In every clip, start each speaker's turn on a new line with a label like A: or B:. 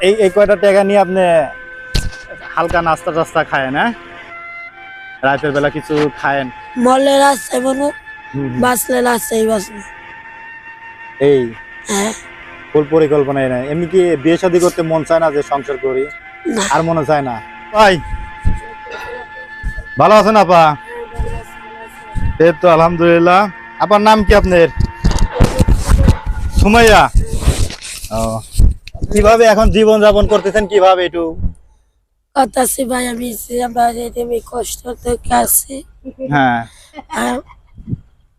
A: এই এই কয়টা টাকা নিয়ে আপনি হালকা নাস্তা টাস্তা খায়েন হ্যাঁ? রাতের বেলা কিছু খায়েন।
B: মরলে রাস্তায় বনু বাঁচলে রাস্তায় বাঁচবো
A: এই
B: হ্যাঁ।
A: ফুল পরিকল্পনায় নাই। এমনি কি বিয়ে শাদি করতে মন চায় না যে সংসার করি? আর মনে চায় না? ভাই ভালো আছেন আপা? এই তো আলহামদুলিল্লাহ। আপার নাম কি আপনার? সুমাইয়া। ও। কীভাবে এখন জীবন যাপন করতেছেন কীভাবে একটু?
B: ভাই আমি কষ্ট থেকে আছি
A: হ্যাঁ।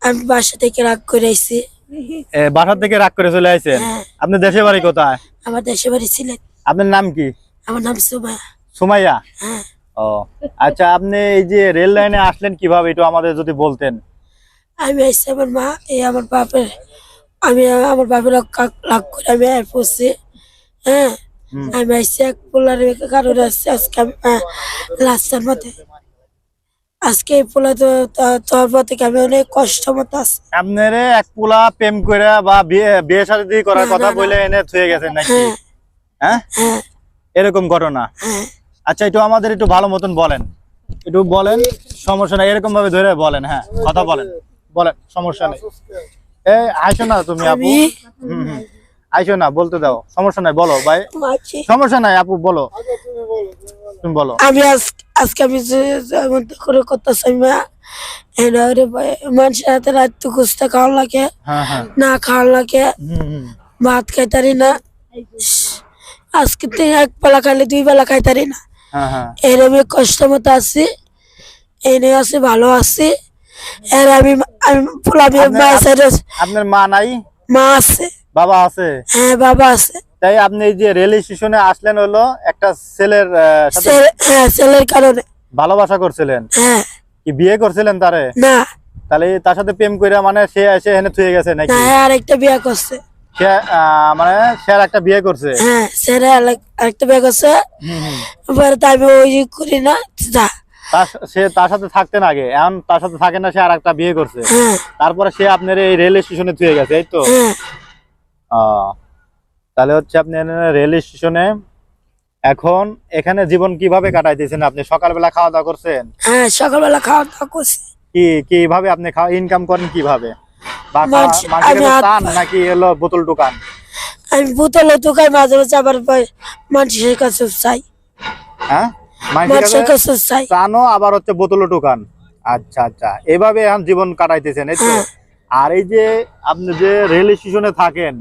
B: আমি বাসা থেকে রাগ করে আইছি।
A: বাসা থেকে রাগ করে চলে আসছেন
B: হ্যাঁ।
A: আপনি দেশে বাড়ি কোথায়?
B: আমার দেশে বাড়ি ছিলেন
A: আপনার নাম কি?
B: আমার নাম সুমা
A: সুমাইয়া?
B: হ্যাঁ।
A: ও আচ্ছা আপনি এই যে রেল লাইনে আসলেন কীভাবে একটু আমাদের যদি বলতেন।
B: আমি আইসি আমার মা এই আমার বাপের আমি আমার বাপের রাগ- করে আমি পড়ছি হ্যাঁ। আমি আইসি এক পোলার কারণে আসছি আজকে আমি রাস্তার মধ্যে আজকে এই পোলা তো তোর পর থেকে আমি অনেক কষ্ট মতো আছি।
A: আপনার এক পোলা প্রেম করে বা বিয়ে শাদী করার কথা। বলে এনে থুয়ে গেছেন নাকি?
B: হ্যাঁ।
A: হ্যাঁ?
B: হ্যাঁ।
A: এরকম ঘটনা।
B: হ্যাঁ।
A: আচ্ছা একটু আমাদের একটু ভালো মতন বলেন। একটু বলেন সমস্যা নাই এরকম ভাবে ধরে বলেন হ্যাঁ কথা বলেন। বলেন সমস্যা নেই। এই আইসো না তুমি আপু। হুম হুম। আইসো না বলতে দাও। সমস্যা নাই বলো ভাই। সমস্যা নাই আপু বলো। তুমি বলো
B: আমি আজ- আজকে আমি যে- যেমন করে করতেছি মা। এনে ওরে ভাই- মানুষের হাতে রাত খুঁজতে খাওয়ার লাগে।
A: হ্যাঁ হ্যাঁ।
B: না খাওয়ার লাগে। ভাত খাইতারি না। আজকে তো এক বেলা খাইলে দুই বেলা খাইতারি না।
A: হ্যাঁ হ্যাঁ।
B: এর আমি কষ্ট মতো আছি। এনে আছি ভালো আছি। এর আমি আমি পোলাবি মা আছে
A: আপনার মা নাই?
B: মা আছে।
A: বাবা আছে?
B: হ্যাঁ বাবা আছে।
A: তাই আপনি এই যে রেল স্টেশনে আসলেন হলো একটা ছেলের সাথে
B: হ্যাঁ ছেলের কারণে।
A: ভালোবাসা করছিলেন?
B: হ্যাঁ।
A: কি বিয়ে করছিলেন তারে?
B: না।
A: তাহলে তার সাথে প্রেম করে মানে সে এসে এনে থুয়ে গেছে নাকি?
B: না আরেকটা বিয়ে করছে।
A: সে মানে সে আর একটা বিয়ে করছে?
B: হ্যাঁ আরেকটা বিয়ে করছে। এবারে তাই আমি ওই করি না
A: সে তার সাথে থাকতেন আগে। এখন তার সাথে থাকে না সে আর একটা বিয়ে করছে।
B: হ্যাঁ।
A: তারপরে সে আপনার এই রেল স্টেশনে থুয়ে গেছে এই তো?
B: হ্যাঁ।
A: তাহলে হচ্ছে আপনি রেল স্টেশনে এখন এখানে জীবন কীভাবে কাটাইতেছেন আপনি? সকালবেলা খাওয়া দাওয়া করছেন?
B: হ্যাঁ সকালবেলা খাওয়া দাওয়া করছি।
A: কি কীভাবে আপনি খাওয়া ইনকাম করেন কীভাবে? নাকি এলো বোতল দোকান
B: আমি বোতলে দোকান মাঝে মাঝে আবার পয়- মানুষের কাছে চাই।
A: হ্যাঁ?
B: মানুষের
A: কাছে?
B: চাই।
A: আবার হচ্ছে বোতল দোকান আচ্ছা আচ্ছা। এভাবে এখন জীবন কাটাইতেছেন এই তো?
B: হ্যাঁ।
A: আর এই যে আপনি যে রেল স্টেশনে থাকেন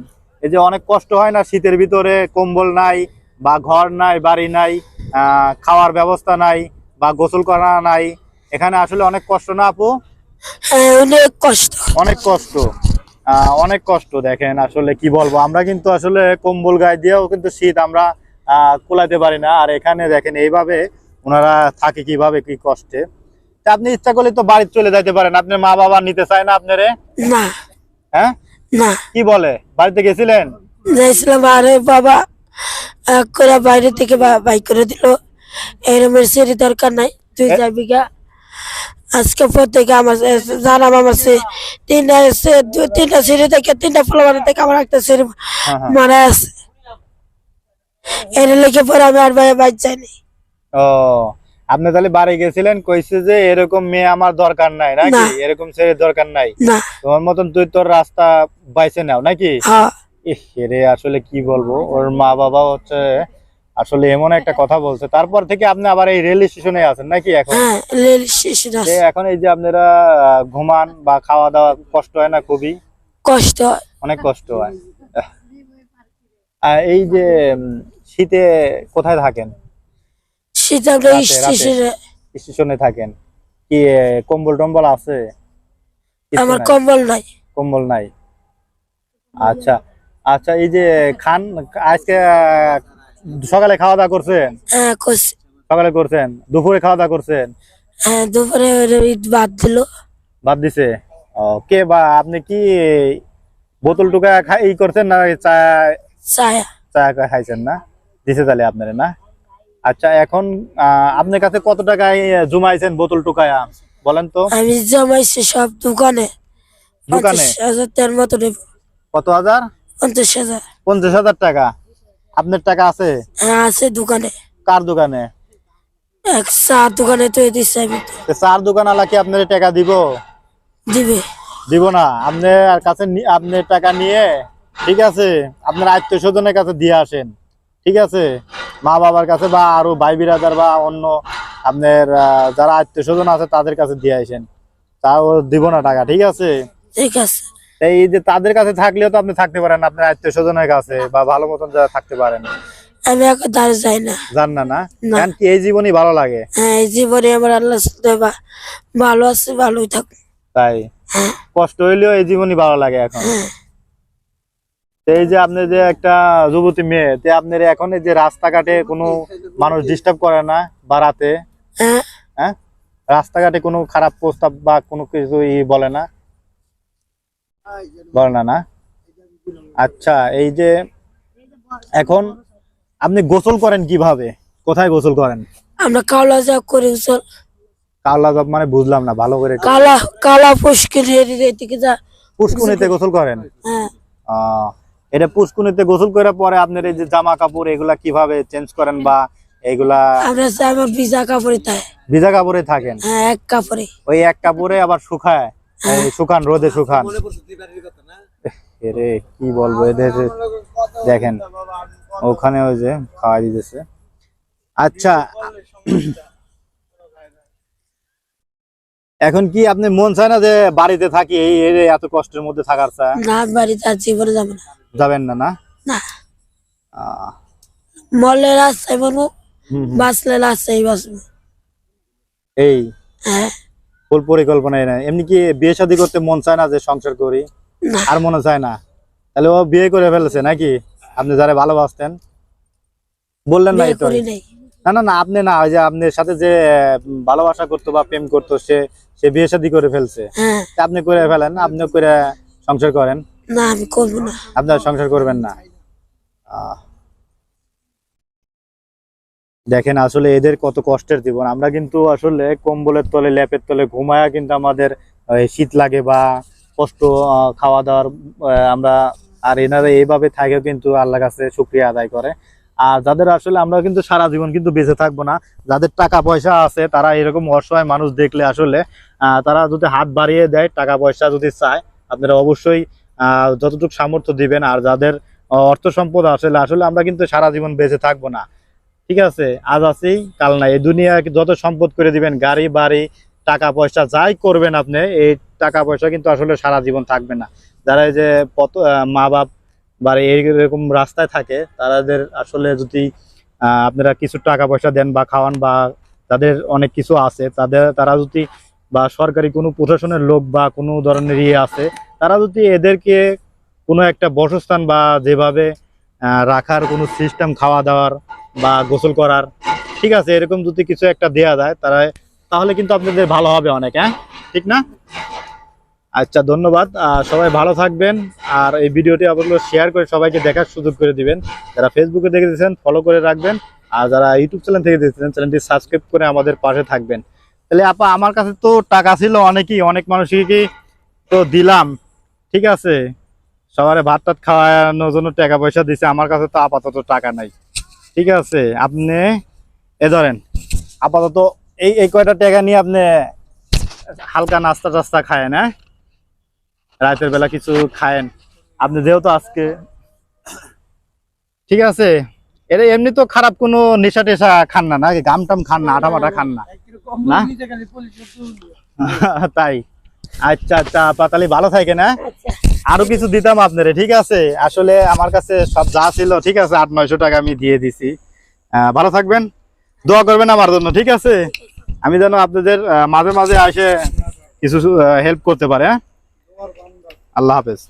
A: এই যে অনেক কষ্ট হয় না শীতের ভিতরে কম্বল নাই বা ঘর নাই বাড়ি নাই আহ, খাওয়ার ব্যবস্থা নাই বা গোসল করা নাই। এখানে আসলে অনেক কষ্ট না আপু?
B: হ্যাঁ অনেক কষ্ট।
A: অনেক কষ্ট। আহ, অনেক কষ্ট দেখেন আসলে কি বলব? আমরা কিন্তু আসলে কম্বল গায়ে দিয়েও কিন্তু শীত আমরা আহ, কুলাতে পারি না। আর এখানে দেখেন এইভাবে ওনারা থাকে কীভাবে কি কষ্টে। তা আপনি ইচ্ছা করলে তো বাড়ি চলে যাইতে পারেন। আপনার মা বাবা নিতে চায় না আপনারে?
B: না।
A: হ্যাঁ?
B: না।
A: কি বলে? বাড়িতে গেছিলেন?
B: যাইছিলাম আরে বাবা এক করে বাইরে থেকে করে দিল। এরমের সিঁড়ি দরকার নাই তুই যাবি গা আজকে পর থেকে আমার জানাম আমার সে তিনটা দু- তিনটা সিঁড়ি থেকে তিনটা ফ্লোর থেকে আমার একটা সিঁড়ি
A: হ্যাঁ, হ্যাঁ।
B: মারা আছে। এর লেগে পরে আমি আর ভাই বাইর যাইনি।
A: ও আপনি তাহলে বাড়ি গেছিলেন কইছে যে এরকম মেয়ে আমার দরকার নাই নাকি? এরকম ছেলে দরকার নাই। তোমার মতন তুই তোর রাস্তা বাইছে নাও নাকি?
B: হ্যাঁ।
A: রে আসলে কি বলব? ওর মা বাবা হচ্ছে আসলে এমন একটা কথা বলছে। তারপর থেকে আপনি আবার এই রেল স্টেশনে আছেন নাকি এখন?
B: হ্যাঁ রেল স্টেশন
A: এখন এই যে আপনারা ঘুমান বা খাওয়া দাওয়া কষ্ট হয় না খুবই?
B: কষ্ট হয়।
A: অনেক কষ্ট হয়। এই যে শীতে কোথায় থাকেন?
B: স্টেশনে
A: স্টেশনে থাকেন। কি কম্বল টম্বল আছে?
B: আমার কম্বল নাই।
A: কম্বল নাই। আচ্ছা আচ্ছা এই যে খান আজকে সকালে খাওয়া দাওয়া করছেন?
B: হ্যাঁ করছি।
A: সকালে করছেন? দুপুরে খাওয়া দাওয়া করছেন?
B: হ্যাঁ দুপুরে বাদ দিল।
A: বাদ দিছে? ও, কে বা আপনি কি বোতল টুকা খাই করছেন না চা
B: ছায়া
A: চা খাইছেন না? দিছে তাহলে আপনারা না? আচ্ছা এখন আপনার কাছে কত টাকায় জমাইছেন বোতল টুকায়া? বলেন তো।
B: আমি জমাইছি সব দোকানে।
A: দোকানে?
B: হাজার মতো
A: কত হাজার?
B: পঞ্চাশ হাজার।
A: পঞ্চাশ হাজার টাকা। আপনার টাকা আছে?
B: হ্যাঁ আছে দোকানে।
A: কার দোকানে?
B: এক চা দোকানে তো দিচ্ছে আমি।
A: চার দোকান আলা কি আপনার টাকা দিব?
B: দিবে।
A: দিব না। আপনার কাছে নি- আপনার টাকা নিয়ে ঠিক আছে আপনার আত্মীয় স্বজনের কাছে দিয়ে আসেন। ঠিক আছে? মা বাবার কাছে বা আরও ভাই বিরাদার বা অন্য আপনার যারা আত্মীয় স্বজন আছে তাদের কাছে দিয়ে আসেন। তাও দিব না টাকা ঠিক আছে?
B: ঠিক আছে।
A: এই যে তাদের কাছে থাকলেও তো আপনি থাকতে পারেন আপনার আত্মীয় স্বজনের কাছে বা ভালো মতন যারা থাকতে পারেন।
B: আমি এখন দাঁড়িয়ে যাই না।
A: জান না না?
B: না।
A: কারণ কি এই জীবনই ভালো লাগে?
B: হ্যাঁ এই জীবনে আমার আল্লাহ ভালো আছে ভালোই
A: তাই?
B: হ্যাঁ।
A: কষ্ট হইলেও এই জীবনই ভালো লাগে এখন।
B: হ্যাঁ।
A: এই যে আপনি যে একটা যুবতী মেয়ে তে আপনার এখন এই যে রাস্তাঘাটে কোনো মানুষ ডিস্টার্ব করে না বা রাতে
B: হ্যাঁ।
A: হ্যাঁ? রাস্তাঘাটে কোনো খারাপ প্রস্তাব বা কোনো কিছু ই বলে না? বলে না না? আচ্ছা এই যে এখন আপনি গোসল করেন কীভাবে? কোথায় গোসল করেন?
B: আমরা কালা যা করি চল
A: কালা জব মানে বুঝলাম না ভালো করে
B: কালা কালা পুষ্কির এদিকে যা।
A: পুষ্কুনিতে গোসল করেন?
B: হ্যাঁ।
A: এটা পুষ্কুনিতে গোসল করার পরে আপনার এই যে জামা কাপড় এগুলা কীভাবে চেঞ্জ করেন বা এগুলা
B: আমরা ভিজা কাপড়ে তাই।
A: ভিজা কাপড়ে থাকেন?
B: হ্যাঁ এক কাপড়ে।
A: ওই এক কাপড়ে আবার শুকায়। শুকান রোদে শুকান। এরে কি বলব এদের? দেখেন ওখানে ওই যে খাওয়া দিতেছে। আচ্ছা এখন কি আপনি মন চায় না যে বাড়িতে থাকি? এই এত কষ্টের মধ্যে থাকার চা
B: না বাড়িতে আর জীবনে যাব না।
A: যাবেন না না?
B: মরলে রাস্তায়। বাঁচলে রাস্তায় বাঁচবো
A: এই?
B: হ্যাঁ।
A: ফুল না এমনি কি বিয়ে শাদী করতে মন চায় না যে সংসার করি? আর মনে চায় না। তাহলে ও বিয়ে করে ফেলেছে নাকি? আপনি যারা ভালোবাসতেন। বললেন না তো। না না না আপনি না ওই যে আপনার সাথে যে ভালোবাসা করতো বা প্রেম করতো সে সে বিয়ে শাদী করে ফেলছে।
B: হ্যাঁ।
A: আপনি করে ফেলেন আপনি করে সংসার করেন।
B: না, আমি করব না।
A: আপনার সংসার করবেন না। দেখেন, আসলে এদের কত কষ্টের জীবন। আমরা কিন্তু আসলে কম্বলের তলে, ল্যাপের তলে ঘুমায়া কিন্তু আমাদের শীত লাগে বা কষ্ট খাওয়া দাওয়ার আমরা আর এনারা এইভাবে থাকেও কিন্তু আল্লাহর কাছে শুক্রিয়া আদায় করে। আর যাদের আসলে আমরা কিন্তু সারা জীবন কিন্তু বেঁচে থাকব না, যাদের টাকা পয়সা আছে, তারা এরকম অসহায় মানুষ দেখলে আসলে তারা যদি হাত বাড়িয়ে দেয় টাকা পয়সা যদি চায়, আপনারা অবশ্যই যতটুকু সামর্থ্য দিবেন আর যাদের অর্থ সম্পদ আসলে আসলে আমরা কিন্তু সারা জীবন বেঁচে থাকব না। ঠিক আছে? আজ আছি কাল নাই। এই দুনিয়া যত সম্পদ করে দিবেন, গাড়ি, বাড়ি, টাকা পয়সা, যাই করবেন আপনি, এই টাকা পয়সা কিন্তু আসলে সারা জীবন থাকবে না। যারা এই যে পত মা বাপ বা এইরকম রাস্তায় থাকে, তাদের আসলে যদি আপনারা কিছু টাকা পয়সা দেন বা খাওয়ান বা তাদের অনেক কিছু আছে, তাদের, তারা যদি বা সরকারি কোনো প্রশাসনের লোক বা কোনো ধরনের ইয়ে আছে তারা যদি এদেরকে কোনো একটা বসস্থান বা যেভাবে রাখার কোনো সিস্টেম খাওয়া দাওয়ার বা গোসল করার, ঠিক আছে, এরকম যদি কিছু একটা দেয়া যায়, তারা, তাহলে কিন্তু আপনাদের ভালো হবে অনেক হ্যাঁ? ঠিক না? আচ্ছা ধন্যবাদ। সবাই ভালো থাকবেন। আর এই ভিডিওটি আপনারা শেয়ার করে সবাইকে দেখার সুযোগ করে দিবেন। যারা ফেসবুকে দেখে দিয়েছেন ফলো করে রাখবেন। আর যারা ইউটিউব চ্যানেল থেকে দেখতেছেন চ্যানেলটি সাবস্ক্রাইব করে আমাদের পাশে থাকবেন। তাহলে আপা, আমার কাছে তো টাকা ছিল অনেকই, অনেক মানুষকে তো দিলাম। ঠিক আছে সবার ভাত টাত খাওয়ানোর জন্য টাকা পয়সা দিছে আমার কাছে তো আপাতত টাকা নাই। ঠিক আছে আপনি এ ধরেন আপাতত এই এই কয়টা টাকা নিয়ে আপনি হালকা নাস্তা টাস্তা খায়েন হ্যাঁ? রাতের বেলা কিছু খায়েন। আপনি যেহেতু আজকে ঠিক আছে এটা এমনি তো খারাপ কোনো নেশা টেশা খান না নাকি গাম টাম খান না আটা মাটা খান না? না? তাই। আচ্ছা আচ্ছা আপা তাহলে ভালো থাকে হ্যাঁ?
B: আচ্ছা
A: আরও কিছু দিতাম আপনারে, ঠিক আছে? আসলে আমার কাছে সব যা ছিল, ঠিক আছে, আট, নয়শো টাকা আমি দিয়ে দিছি। ভালো থাকবেন, দোয়া করবেন আমার জন্য, ঠিক আছে? আমি যেন আপনাদের মাঝে মাঝে আসে কিছু হেল্প করতে পারে হ্যাঁ? আল্লাহ হাফেজ।